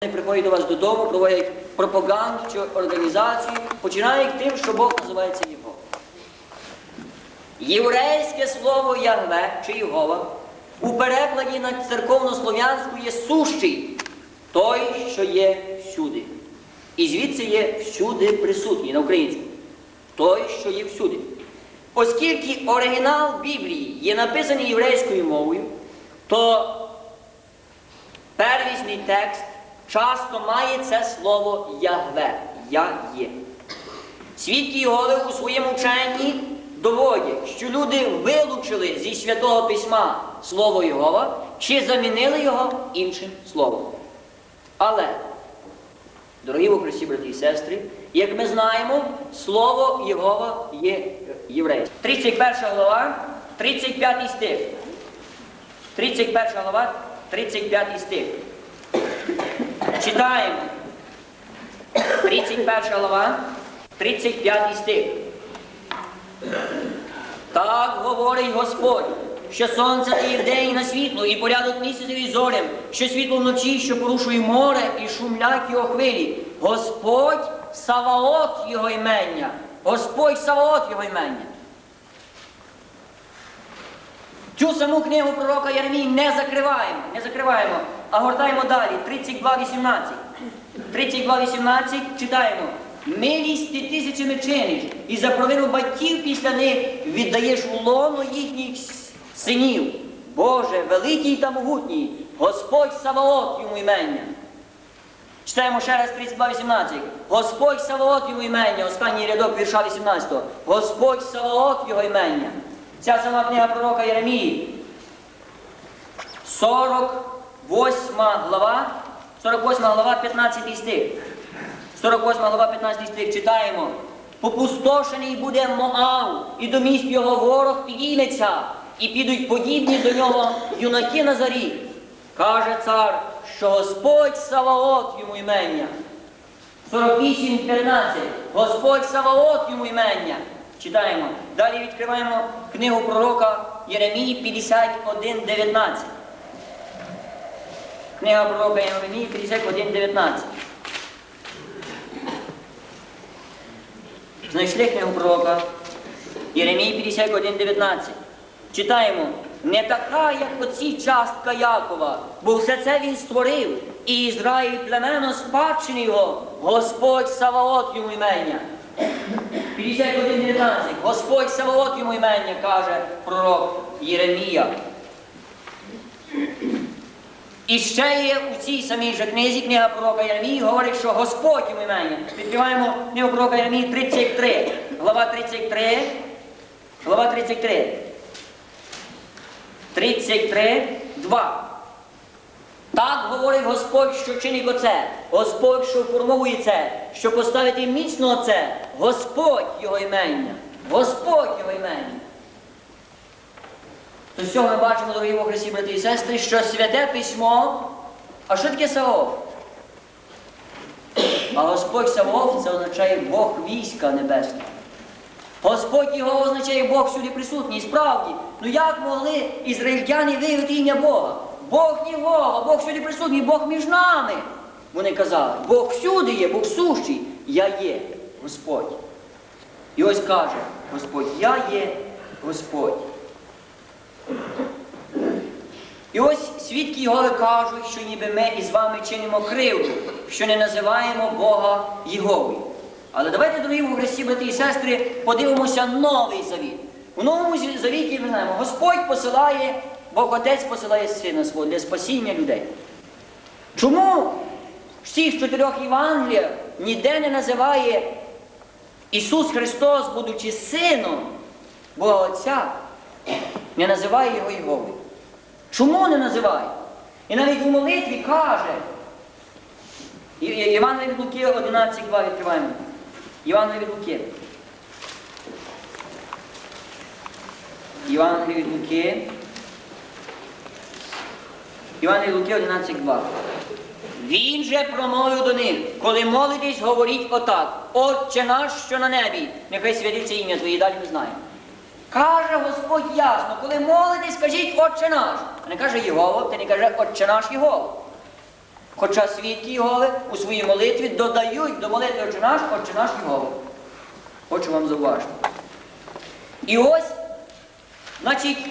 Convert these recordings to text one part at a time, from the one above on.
Приходять до вас додому, проводять пропаганду чи організацію, починають тим, що Бог називається Єгова. Єврейське слово Ягве чи Єгова у перекладі на церковнослов'янську є сущий, той, що є всюди. І звідси є всюди присутній на українському. Той, що є всюди. Оскільки оригінал Біблії є написаний єврейською мовою, то Первісний текст часто має це слово Ягве. Я є. Свідки Єгови у своєму вченні доводять, що люди вилучили зі Святого Письма слово Єгова чи замінили його іншим словом. Але, дорогі у Христі, брати і сестри, як ми знаємо, слово Єгова є єврейське. 31 глава, 35 стих. 31 глава, 35 стих. Читаємо. 31 глава, 35 стих. Так говорить Господь, що сонце дає вдень і на світло, і порядок місяцеві зорям, що світло вночі, що порушує море, і шумлять його хвилі. Господь Саваот його імення. Господь Саваот його імення. Цю саму книгу пророка Єремії не закриваємо, не закриваємо, а гортаємо далі. 32.18. 32.18 читаємо. Милість ти тисячами чиниш, і за провину батьків після них віддаєш у лоно їхніх синів. Боже, великий та могутній, Господь Саваот йому імення. Читаємо ще раз 32.18. Господь Саваот йому імення, останній рядок вірша 18. Господь Саваот його імення. Ця сама книга пророка Єремії. 48 глава, 48 глава, 15 стих. 48 глава, 15 стих читаємо. Попустошений буде Моав, і до міст його ворог підійметься, і підуть подібні до нього юнаки на зарі. Каже цар, що Господь Саваот йому імення. 48.15. Господь Саваот йому імення. Читаємо. Далі відкриваємо книгу пророка Єремії 51.19. Книга пророка Єремії 51.19. Знайшли книгу пророка Єремії 51.19. Читаємо. Не така, як оці частка Якова, бо все це він створив, і Ізраїль племено спадщини його, Господь Саваот йому імення. 51.19. Господь Саваот йому імення, каже пророк Єремія. І ще є у цій самій же книзі, книга пророка Єремії, говорить, що Господь йому імення. Відкриваємо книгу пророка Єремії 33, глава 33, глава 33. 33, 2. Так говорить Господь, що чинить оце, Господь, що формовує це, що поставити міцно це, Господь його імення, Господь його імення. То з цього ми бачимо, дорогі во Христі, брати і сестри, що святе письмо, а що таке Савов? А Господь Савов це означає Бог війська небесного. Господь його означає Бог всюди присутній. І Справді, ну як могли ізраїльтяни виявити ім'я Бога? Бог Єгова, Бог всюди присутній, Бог між нами. Вони казали, Бог всюди є, Бог сущий, я є Господь. І ось каже Господь, я є Господь. І ось свідки Єгови кажуть, що ніби ми із вами чинимо кривду, що не називаємо Бога Єговою. Але давайте, дорогі у Христі, брати і сестри, подивимося новий завіт. У новому завіті ми знаємо, Господь посилає, Бог Отець посилає сина свого для спасіння людей. Чому в всіх чотирьох Євангеліях ніде не називає Ісус Христос, будучи сином Бога Отця, не називає його Єговою? Чому не називає? І навіть у молитві каже, Євангелія від Луки 11.2 відкриваємо. Євангелія від Луки. Євангелія від Луки. Євангелія від Луки 11.2. Він же промовив до них, коли молитесь, говоріть отак. Отче наш, що на небі, нехай святиться ім'я Твоє, далі ми знаємо. Каже Господь ясно, коли молитесь, скажіть Отче наш. А не каже Єгова, ти не каже Отче наш Єгова. Хоча свідки Єгови у своїй молитві додають до молитви Отче наш, Отче наш Єгови. Хочу вам зауважити. І ось, значить,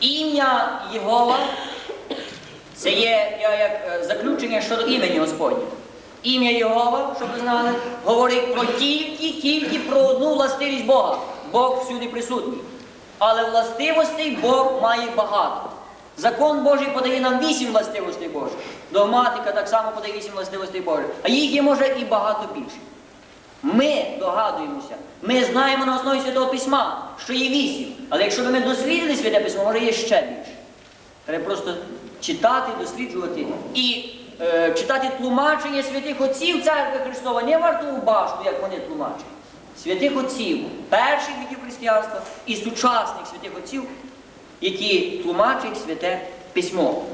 ім'я Єгова це є як е, заключення щодо імені Господня. Ім'я Єгова, щоб ви знали, говорить про тільки, тільки про одну властивість Бога. Бог всюди присутній. Але властивостей Бог має багато. Закон Божий подає нам вісім властивостей Божих. Догматика так само подає вісім властивостей Божих. А їх є може і багато більше. Ми догадуємося, ми знаємо на основі Святого Письма, що є вісім. Але якщо б ми дослідили Святе Письмо, може є ще більше. Треба просто читати, досліджувати і читати тлумачення святих отців Церкви Христова, не вартову башту, як вони тлумачать. Святих отців, перших віків християнства і сучасних святих отців, які тлумачать святе письмо.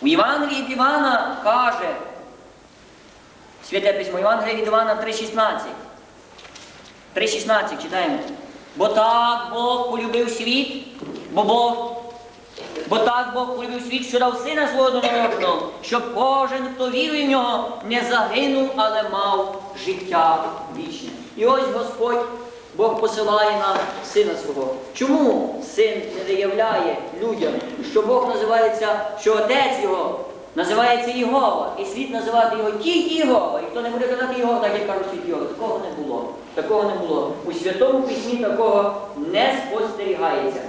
У Євангелії від Івана каже, святе письмо, Євангелія від Івана 3,16. 3,16 читаємо. Бо так Бог полюбив світ, бо Бог Бо так Бог полюбив світ, що дав сина свого однородженого, щоб кожен, хто вірує в нього, не загинув, але мав життя вічне. І ось Господь, Бог посилає нам сина свого. Чому син не виявляє людям, що Бог називається, що отець його називається Єгова, і слід називати його тільки Єгова. І хто не буде казати Його, так як кажуть світ Його. Такого не було. Такого не було. У Святому Письмі такого не спостерігається.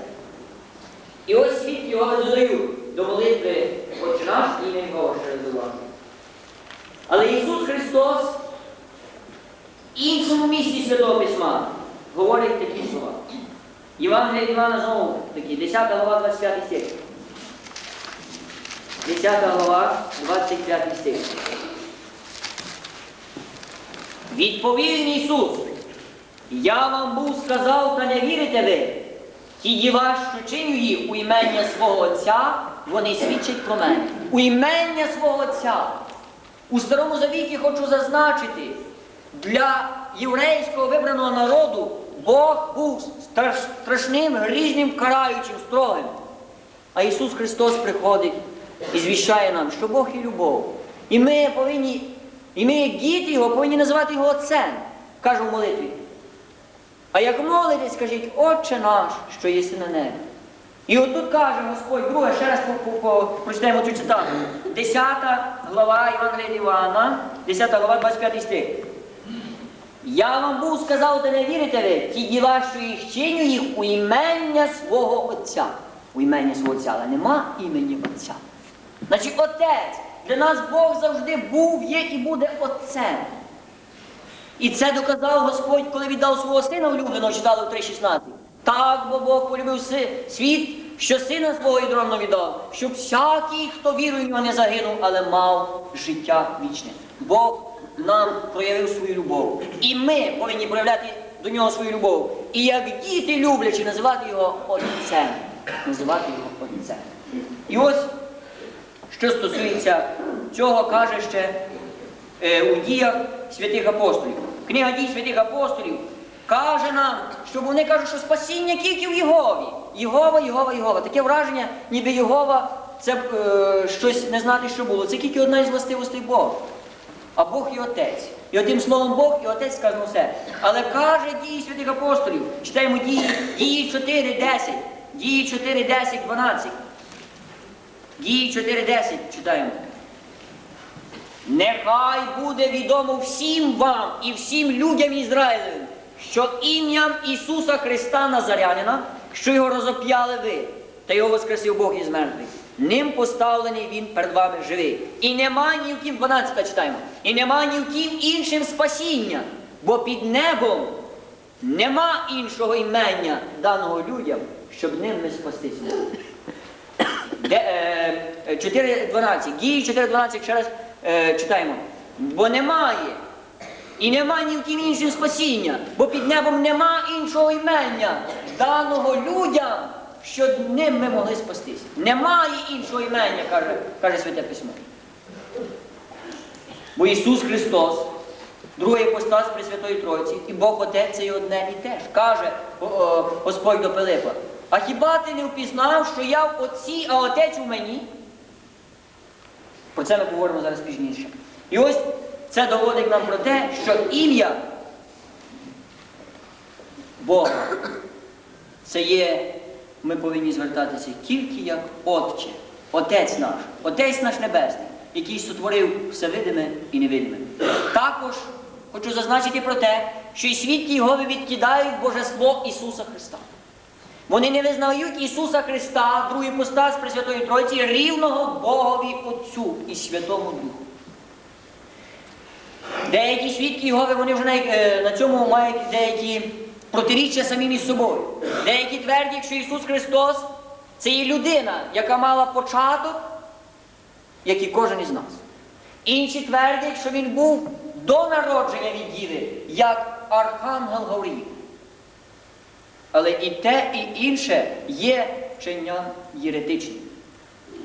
І ось світ його додають до молитви Отче наш ім'я Його ще раз уважно. Але Ісус Христос в іншому місці Святого Письма говорить такі слова. Євангелія Івана знову такі, 10 глава, 25 стих. 10 глава, 25 стих. Відповів Ісус, я вам був сказав, та не вірите ви. Ті діла, що чиню їх у імення свого Отця, вони свідчать про мене. У імення свого Отця. У Старому Завіті хочу зазначити, для єврейського вибраного народу Бог був страшним, грізним, караючим, строгим. А Ісус Христос приходить і звіщає нам, що Бог є любов. І ми повинні, і ми, як діти Його, повинні називати Його Отцем, каже в молитві. А як молитесь, скажіть, Отче наш, що єси на небі. І отут каже Господь, друге, ще раз по- прочитаємо цю цитату. 10 глава Євангелія від Івана, 10 глава, 25 стих. Я вам був сказав, та не вірите ви, ті діла, що їх чиню їх у імення свого Отця. У імення свого Отця, але нема імені Отця. Значить, Отець. Для нас Бог завжди був, є і буде Отцем. І це доказав Господь, коли віддав свого сина улюбленого, читали в 3.16. Так, бо Бог полюбив світ, що сина свого єдроного віддав, щоб всякий, хто вірує в нього, не загинув, але мав життя вічне. Бог нам проявив свою любов. І ми повинні проявляти до нього свою любов. І як діти люблячи, називати його Отцем. Називати його Отцем. І ось, що стосується цього, каже ще у діях святих апостолів. Книга дій святих апостолів каже нам, що вони кажуть, що спасіння тільки в Єгові. Єгова, Єгова, Єгова. Таке враження, ніби Єгова це е, щось не знати, що було. Це тільки одна із властивостей Бога. А Бог і Отець. І одним словом Бог і Отець сказано все. Але каже дії святих апостолів. Читаємо дії, дії 4, 10, дії 4, 10, 12. Дії 4, 10 читаємо. Нехай буде відомо всім вам і всім людям Ізраїлевим, що ім'ям Ісуса Христа Назарянина, що його розоп'яли ви, та його воскресив Бог із мертвих. Ним поставлений він перед вами живий. І нема ні в ким, 12 читаємо, і нема ні в ким іншим спасіння, бо під небом нема іншого імення даного людям, щоб ним не спастися. Де, е, 4.12. Дії 4.12 ще раз е, читаємо. Бо немає. І нема ні в ким іншим спасіння, бо під небом нема іншого імення, даного людям, що ним ми могли спастися. Немає іншого імення, каже, каже Святе Письмо. Бо Ісус Христос, другий апостас Пресвятої Тройці, і Бог Отець це і одне і те ж. Каже о, о, Господь до Пилипа. А хіба ти не впізнав, що я в отці, а отець у мені? Про це ми поговоримо зараз пізніше. І ось це доводить нам про те, що ім'я Бога це є, ми повинні звертатися тільки як Отче, Отець наш, Отець наш Небесний, який сотворив все видиме і невидиме. Також хочу зазначити про те, що і свідки Єгови відкидають Божество Ісуса Христа. Вони не визнають Ісуса Христа, другий постас Пресвятої Тройці, рівного Богові Отцю і Святому Духу. Деякі свідки Єгови, вони вже на, е, цьому мають деякі протиріччя самі між собою. Деякі твердять, що Ісус Христос це є людина, яка мала початок, як і кожен із нас. Інші твердять, що Він був до народження від Діви, як Архангел Гавриїл. Але і те, і інше є вчення єретичним.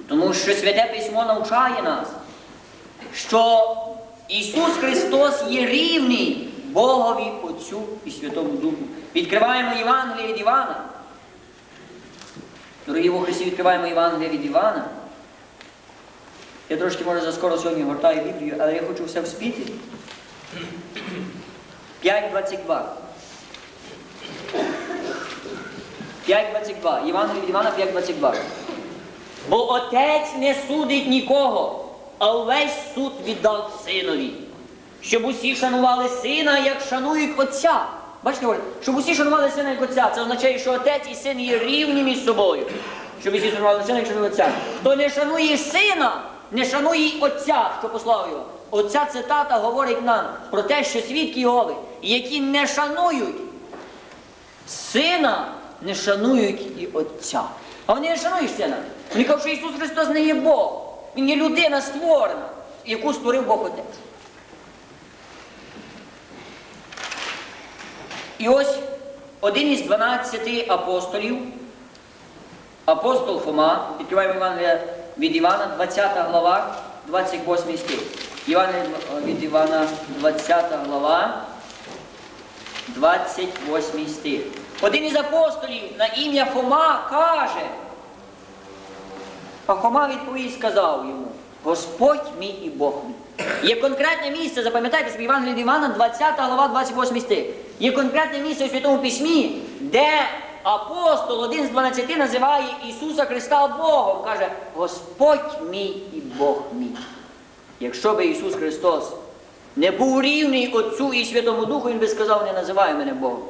Тому що Святе Письмо навчає нас, що Ісус Христос є рівний Богові Отцю і Святому Духу. Відкриваємо Євангеліє від Івана. Дорогі во Христі, відкриваємо Євангеліє від Івана. Я трошки, може, заскоро сьогодні гортаю Біблію, але я хочу все вспіти. 5.22. 5.22. Євангеліє від Івана 5.22. Бо отець не судить нікого, а увесь суд віддав синові. Щоб усі шанували сина, як шанують отця. Бачите, говорить, щоб усі шанували сина як отця. Це означає, що отець і син є рівні між собою. Щоб усі шанували сина, як шанують отця. Хто не шанує сина, не шанує отця, що послав його. Оця цитата говорить нам про те, що свідки Йови, які не шанують сина, не шанують і отця. А вони не шанують сина. Вони кажуть, що Ісус Христос не є Бог. Він є людина створена, яку створив Бог Отець. І ось один із 12 апостолів, апостол Фома, відкриваємо Євангелія від Івана, 20 глава, 28 стих. Євангелія від Івана, 20 глава, 28 стих. Один із апостолів на ім'я Фома каже, а Хома відповів і сказав йому, Господь мій і Бог мій. Є конкретне місце, запам'ятайте собі Євангелія від Івана, 20 глава, 28 стих. Є конкретне місце у Святому Письмі, де апостол, один з 12, називає Ісуса Христа Богом. Каже, Господь мій і Бог мій. Якщо би Ісус Христос не був рівний Отцю і Святому Духу, Він би сказав, не називай мене Богом.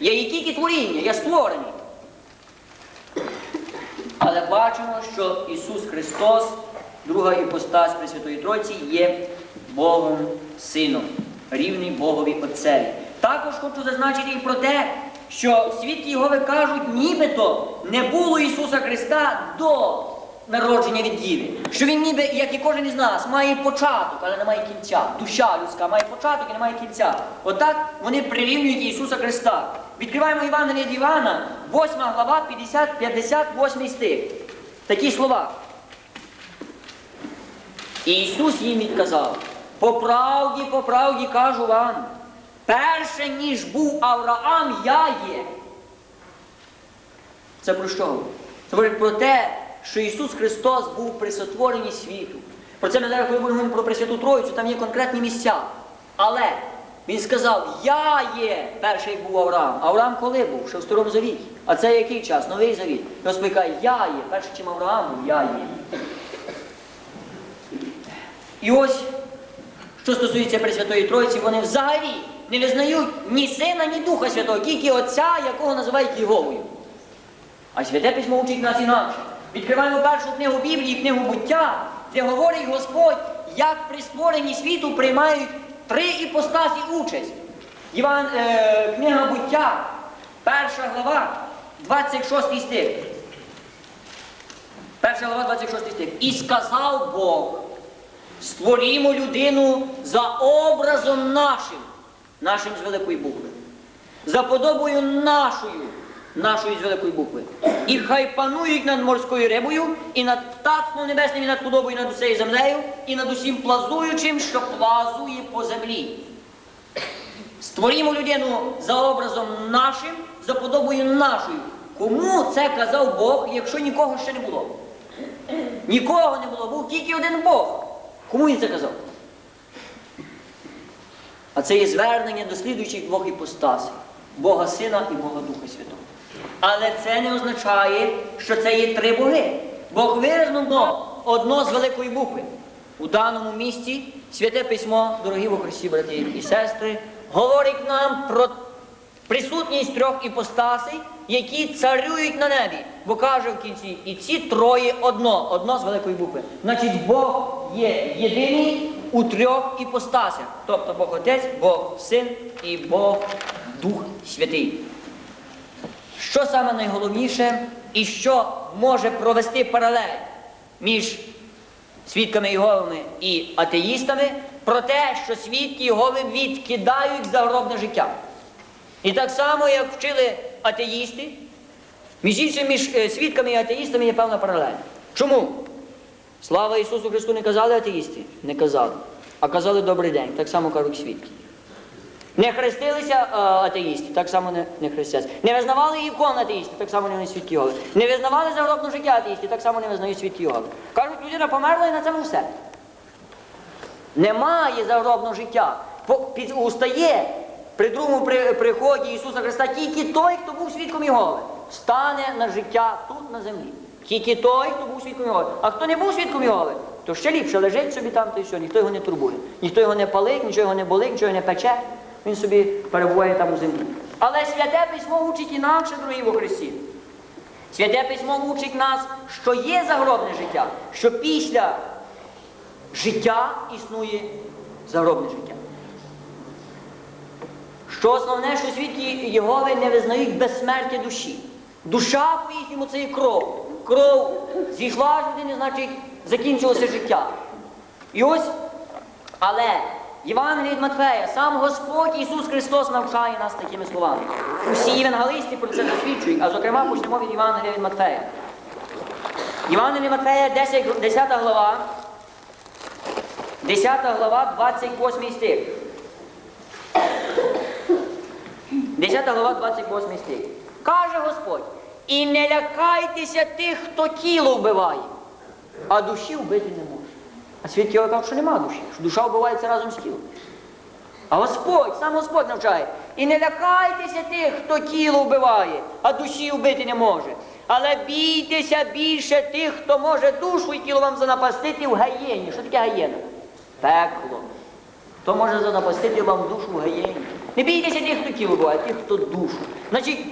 Я є тільки творіння, я створений. Але бачимо, що Ісус Христос, друга іпостась Пресвятої Тройці, є Богом Сином, рівний Богові Отцеві. Також хочу зазначити і про те, що свідки Єгови кажуть, нібито не було Ісуса Христа до народження від Діви. Що Він ніби, як і кожен із нас, має початок, але не має кінця. Душа людська має початок і не має кінця. Отак вони прирівнюють Ісуса Христа. Відкриваємо Євангеліє від Івана, 8 глава, 50, 58 стих. Такі слова. І Ісус їм відказав, по правді, по правді кажу вам, перше, ніж був Авраам, я є. Це про що? Це говорить про те, що Ісус Христос був при сотворенні світу. Про це ми зараз коли будемо говорити про Пресвяту Троїцю, там є конкретні місця. Але Він сказав, я є перший був Авраам. Авраам коли був? Ще в Старому Завіті. А це який час? Новий Завіт. Каже, я є, перший, чим Авраам був, я є. І ось, що стосується Пресвятої Троїці, вони взагалі не визнають ні Сина, ні Духа Святого, тільки Отця, якого називають Єговою. А Святе Письмо вчить нас інакше. Відкриваємо першу книгу Біблії, книгу буття, де говорить Господь, як при створенні світу приймають три іпостасі участь. Іван, е, книга буття, перша глава, 26 стих. Перша глава, 26 стих. І сказав Бог, створімо людину за образом нашим, нашим з великої букви, за подобою нашою, нашої з великої букви. І хай панують над морською рибою, і над птацтвом небесним, і над худобою, і над усією землею, і над усім плазуючим, що плазує по землі. Створімо людину за образом нашим, за подобою нашою. кому це казав Бог, якщо нікого ще не було? Нікого не було, був тільки один Бог. Кому він це казав? А це є звернення до слідуючих двох іпостасів Бога Сина і Бога Духа Святого. Але це не означає, що це є три боги. Бог виразно одно, з великої букви. У даному місці святе письмо, дорогі во Христі, брати і сестри, говорить нам про присутність трьох іпостасей, які царюють на небі. Бо каже в кінці, і ці троє одно, одно з великої букви. Значить, Бог є єдиний у трьох іпостасях. Тобто Бог Отець, Бог Син і Бог Дух Святий. Що саме найголовніше і що може провести паралель між свідками Єговими і атеїстами про те, що свідки Єгови відкидають загробне життя. І так само, як вчили атеїсти, між іншим, між е, свідками і атеїстами є певна паралель. Чому? Слава Ісусу Христу не казали атеїсти? Не казали. А казали добрий день, так само кажуть свідки. Не хрестилися е, атеїсти, так само не, не хрестяться. Не визнавали ікон атеїсти, так само не свідки Єгови. Не визнавали загробне життя атеїсти, так само не визнають свідки Єгови. Кажуть, людина померла і на цьому все. Немає загробного життя. Під, устає при другому при, приході Ісуса Христа тільки той, хто був свідком Єгови, стане на життя тут на землі. Тільки той, хто був свідком Єгови. А хто не був свідком Єгови, то ще ліпше лежить собі там, то й все, ніхто його не турбує. Ніхто його не палить, нічого його не болить, нічого його не пече. Він собі перебуває там у землі. Але святе письмо учить інакше, дорогі во Христі. Святе письмо учить нас, що є загробне життя, що після життя існує загробне життя. Що основне, що свідки Єгови не визнають безсмертя душі. Душа по їхньому це є кров. Кров зійшла людини, значить закінчилося життя. І ось, але Євангеліє від Матфея, сам Господь Ісус Христос навчає нас такими словами. Усі євангелисти про це засвідчують, а зокрема почнемо від Євангелія від Матфея. Євангеліє від Матфея, 10, 10 глава, 10 глава, 28 стих. 10 глава, 28 стих. Каже Господь, і не лякайтеся тих, хто тіло вбиває, а душі вбити не може. А свідки Його кажуть, що нема душі, що душа вбивається разом з тілом. А Господь, сам Господь навчає. І не лякайтеся тих, хто тіло вбиває, а душі вбити не може. Але бійтеся більше тих, хто може душу і тіло вам занапастити в гаєні. Що таке гаєна? Пекло. Хто може занапастити вам душу в гаєні? Не бійтеся тих, хто тіло вбиває, а тих, хто душу. Значить,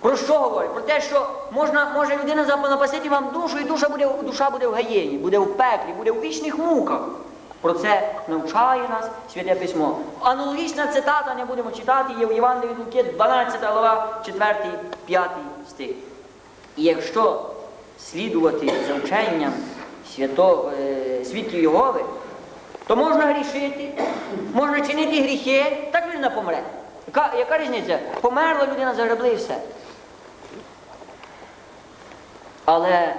про що говорить? Про те, що можна, може людина занапастити вам душу, і душа буде, душа буде в гаєні, буде в пеклі, буде в вічних муках. Про це навчає нас Святе Письмо. Аналогічна цитата не будемо читати, є в Євангелії Луки, 12 глава, 4, 5 стих. І якщо слідувати за вченням свято, е, свідків Єгови, то можна грішити, можна чинити гріхи, так людина помре. Яка, яка різниця? Померла людина, загребли і все. Але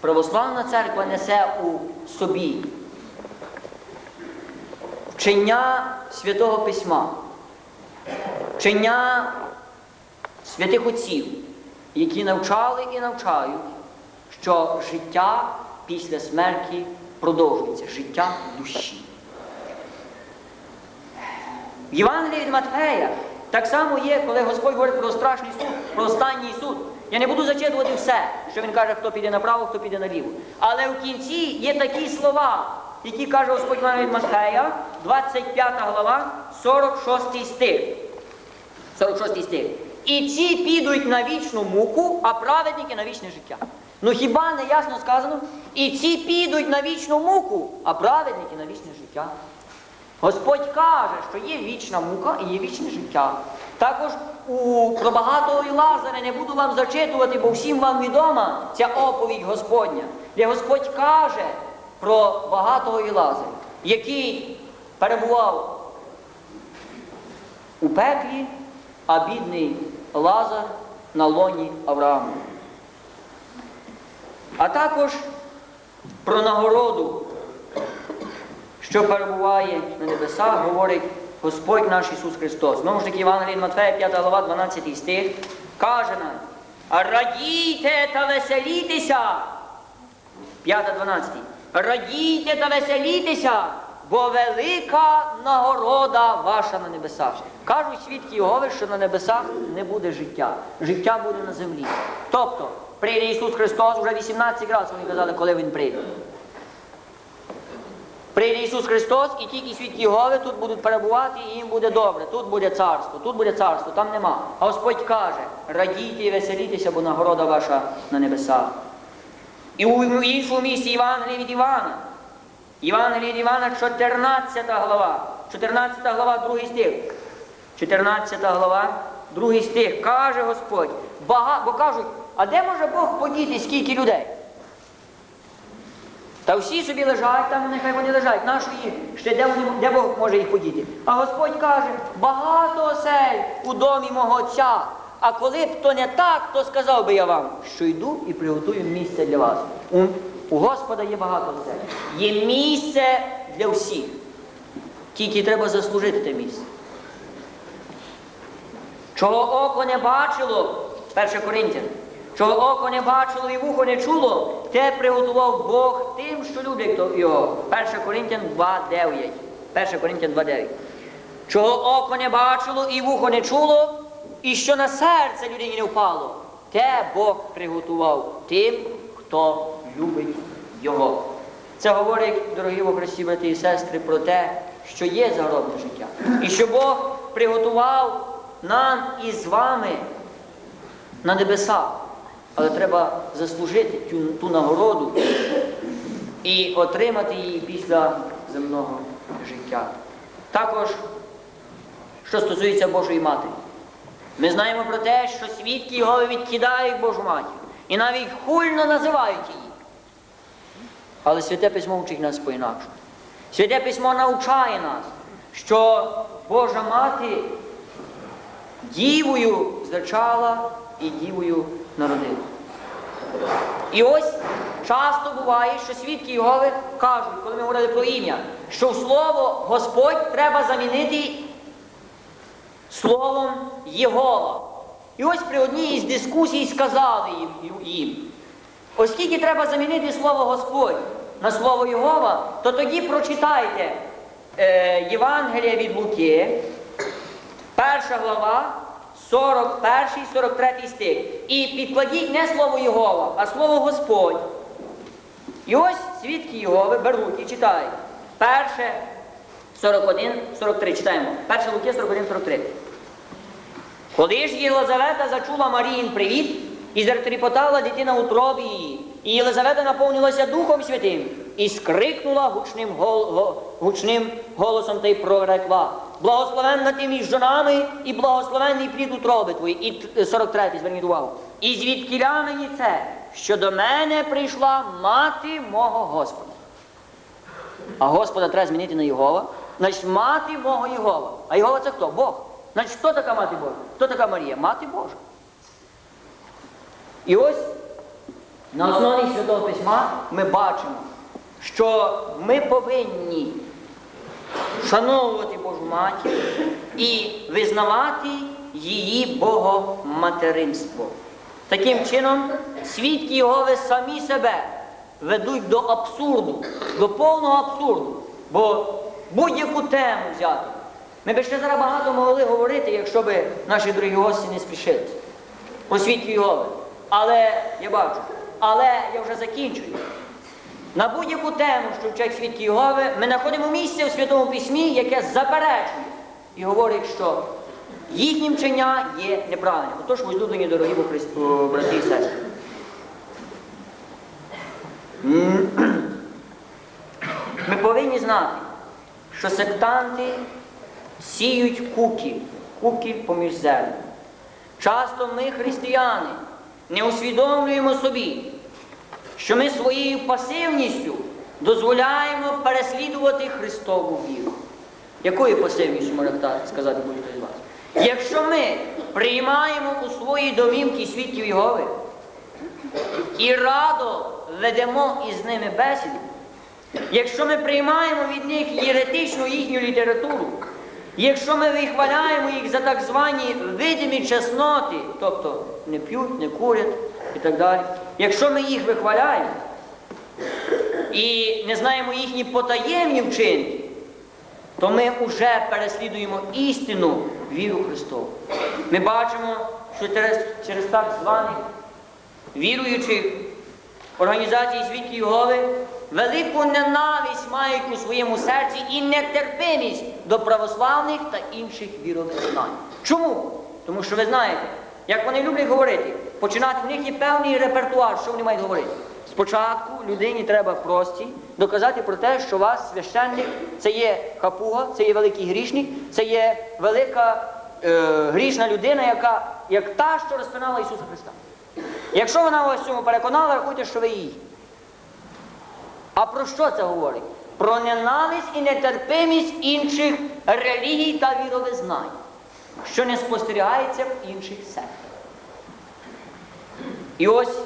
православна церква несе у собі вчення Святого Письма, вчення святих отців, які навчали і навчають, що життя після смерті продовжується, життя душі. В Євангелії від Матфея так само є, коли Господь говорить про страшний суд, про останній суд. Я не буду зачитувати все, що він каже, хто піде направо, хто піде наліво. Але в кінці є такі слова, які каже Господь Євангелії від Матфея, 25 глава, 46 стих. 46 стих. І ці підуть на вічну муку, а праведники на вічне життя. Ну хіба не ясно сказано? І ці підуть на вічну муку, а праведники на вічне життя. Господь каже, що є вічна мука і є вічне життя. Також у про багатого і Лазаря не буду вам зачитувати, бо всім вам відома ця оповідь Господня, де Господь каже про багатого і Лазаря, який перебував у пеклі, а бідний Лазар на лоні Аврааму. А також про нагороду що перебуває на небесах, говорить Господь наш Ісус Христос. Знову ж таки, Євангелій Матфея, 5 глава, 12 стих, каже нам, Радійте та веселітеся. 5.12. Радійте та веселітеся, бо велика нагорода ваша на небесах. Кажуть свідки Єгови, що на небесах не буде життя. Життя буде на землі. Тобто, прийде Ісус Христос, вже 18 разів вони казали, коли Він прийде. Прийде Ісус Христос, і тільки свідки Єгови тут будуть перебувати, і їм буде добре. Тут буде царство, тут буде царство, там нема. А Господь каже: радійте і веселітеся, бо нагорода ваша на небесах. І у іншому місці Євангелії від Івана. Євангелії від Івана, 14 глава. 14 глава, другий стих. 14 глава, другий стих. Каже Господь, бага... бо кажуть, а де може Бог подіти скільки людей? Та всі собі лежать, там нехай вони лежать. Нащо їх? Ще де, вони, де Бог може їх подіти? А Господь каже, багато осель у домі мого Отця. А коли б то не так, то сказав би я вам, що йду і приготую місце для вас. У, у Господа є багато осель. Є місце для всіх. Тільки треба заслужити те місце. Чого око не бачило, 1 Коринтян, чого око не бачило і вухо не чуло, те приготував Бог тим, що люблять його. 1 Коринтян 2.9. 1 Коринтян 2.9. Чого око не бачило і вухо не чуло, і що на серце людині не впало, те Бог приготував тим, хто любить його. Це говорить, дорогі во Христі, брати і сестри, про те, що є загробне життя. І що Бог приготував нам і з вами на небесах. Але треба заслужити ту, ту нагороду і отримати її після земного життя. Також, що стосується Божої Матері. Ми знаємо про те, що свідки його відкидають Божу матір і навіть хульно називають її. Але Святе Письмо вчить нас по-інакшому. Святе Письмо навчає нас, що Божа Мати дівою зачала і дівою народила. І ось часто буває, що свідки Єгови кажуть, коли ми говорили про ім'я, що в слово Господь треба замінити словом Єгова. І ось при одній із дискусій сказали їм, оскільки треба замінити слово Господь на слово Єгова, то тоді прочитайте е, Євангелія від Луки, перша глава, 41, 43 стих. І підкладіть не слово Єгова, а слово Господь. І ось свідки Єгови беруть і читають. Перше 41, 43. Читаємо. Перше Луки 41, 43. Коли ж Єлизавета зачула Маріїн привіт, і затріпотала дитина у тробі її, і Єлизавета наповнилася Духом Святим і скрикнула гучним, гол, гучним голосом та й прорекла. Благословенна ти між жонами і благословенний плід утроби твої. І 43, зверніть увагу. І звідкіля мені це, що до мене прийшла мати мого Господа. А Господа треба змінити на Єгова. Значить, мати мого Єгова. А Єгова це хто? Бог. Значить, хто така мати Божа? Хто така Марія? Мати Божа. І ось на основі Святого Письма ми бачимо, що ми повинні шановувати Божу матір і визнавати її богоматеринство. Таким чином, свідки Єгови самі себе ведуть до абсурду, до повного абсурду. Бо будь-яку тему взяти. Ми би ще зараз багато могли говорити, якщо б наші дорогі гості не спішилися. Про свідки Єгови. Але я бачу, але я вже закінчую. На будь-яку тему, що вчать свідки Єгови, ми знаходимо місце у Святому Письмі, яке заперечує і говорить, що їхнє вчення є неправильним. Отож, возлюблені дорогі брати і сестри. Ми повинні знати, що сектанти сіють куки, куки поміж зерном. Часто ми, християни, не усвідомлюємо собі, що ми своєю пасивністю дозволяємо переслідувати Христову віру. Якою пасивністю так сказати будь-хто з вас? Якщо ми приймаємо у свої домівки свідків Єгови і радо ведемо із ними бесіду, якщо ми приймаємо від них єретичну їхню літературу, Якщо ми вихваляємо їх за так звані видимі чесноти, тобто не п'ють, не курять і так далі, якщо ми їх вихваляємо і не знаємо їхні потаємні вчинки, то ми вже переслідуємо істину віру Христову. Ми бачимо, що через, через так званих віруючих організацій свідків Єгови велику ненависть мають у своєму серці і нетерпимість до православних та інших віровизнань. Чому? Тому що ви знаєте, як вони люблять говорити, починати в них є певний репертуар, що вони мають говорити. Спочатку людині треба прості доказати про те, що вас священник це є хапуга, це є великий грішник, це є велика е, грішна людина, яка як та, що розпинала Ісуса Христа. Якщо вона вас цьому переконала, рахуйте, що ви її. А про що це говорить? Про ненависть і нетерпимість інших релігій та віровизнань, що не спостерігається в інших сектах. І ось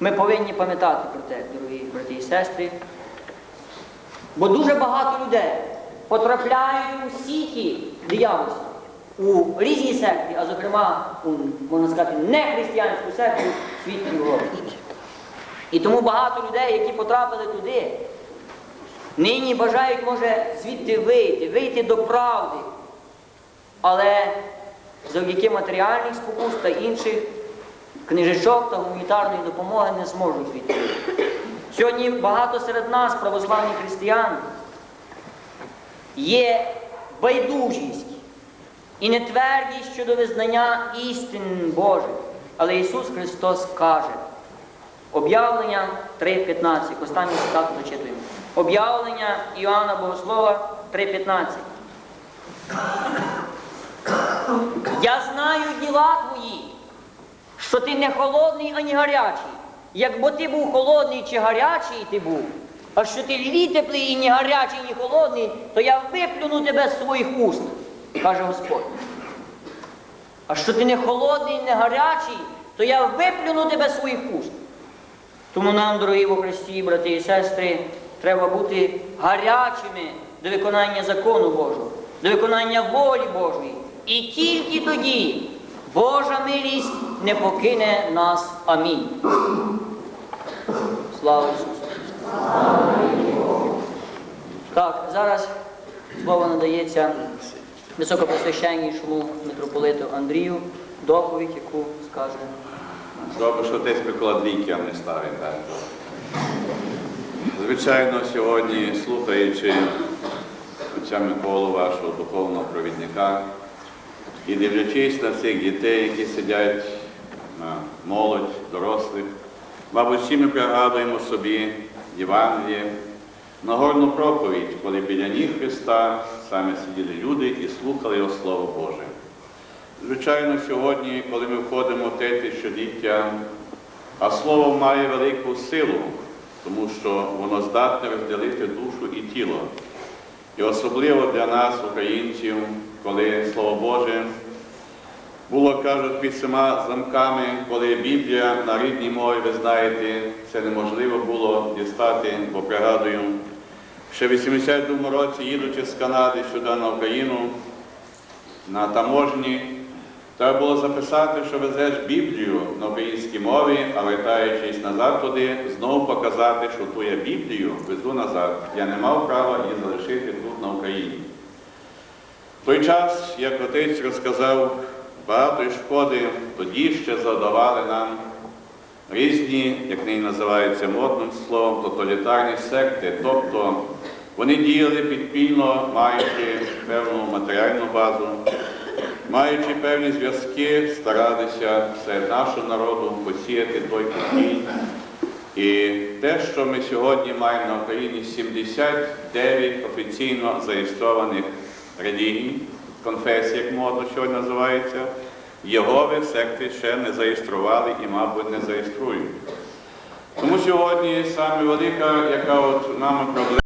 ми повинні пам'ятати про те, дорогі брати і сестри, бо дуже багато людей потрапляють у сіті диявольства, у різні секти, а зокрема у, можна сказати, нехристиянську секту світі Європи. І тому багато людей, які потрапили туди, нині бажають, може, звідти вийти, вийти до правди. Але завдяки матеріальних спокус та інших книжечок та гуманітарної допомоги не зможуть війти. Сьогодні багато серед нас, православних християн, є байдужість і нетвердість щодо визнання істин Божих. Але Ісус Христос каже, об'явлення 3.15, останню цитату зачитуємо. Об'явлення Іоанна Богослова 3.15. Я знаю діла твої, що ти не холодний, ані гарячий. Якби ти був холодний чи гарячий ти був, а що ти лівій теплий і ні гарячий, ні холодний, то я виплюну тебе з своїх уст, каже Господь. А що ти не холодний, не гарячий, то я виплюну тебе з своїх уст. Тому нам, дорогі во Христі, брати і сестри, треба бути гарячими до виконання закону Божого, до виконання волі Божої. І тільки тоді Божа милість не покине нас. Амінь. Слава Ісусу! Так, зараз слово надається високопосвященнішому митрополиту Андрію, доповідь, яку скаже. Добре, що отець Микола а не ставить. Так? Звичайно, сьогодні, слухаючи отця Миколу, вашого духовного провідника, і дивлячись на цих дітей, які сидять на молодь, дорослих, мабуть, всі ми пригадуємо собі Євангеліє, Нагорну проповідь, коли біля ніг Христа саме сиділи люди і слухали його Слово Боже. Звичайно, сьогодні, коли ми входимо в те тисячоліття, а слово має велику силу, тому що воно здатне розділити душу і тіло. І особливо для нас, українців, коли Слово Боже було, кажуть, під всіма замками, коли Біблія на рідній мові, ви знаєте, це неможливо було дістати, бо пригадую, ще в 82-му році, їдучи з Канади сюди на Україну, на таможні, треба було записати, що везеш Біблію на українській мові, а вертаючись назад туди, знову показати, що ту я Біблію везу назад. Я не мав права її залишити тут на Україні. В той час, як отець розказав, багато шкоди тоді ще задавали нам різні, як нині називається модним словом, тоталітарні секти. Тобто вони діяли підпільно, маючи певну матеріальну базу, маючи певні зв'язки, старалися серед нашого народу посіяти той покій. І те, що ми сьогодні маємо на Україні 79 офіційно зареєстрованих релігій, конфесій, як модно сьогодні називається, Єгови секти ще не зареєстрували і, мабуть, не зареєструють. Тому сьогодні саме велика, яка от нами проблема.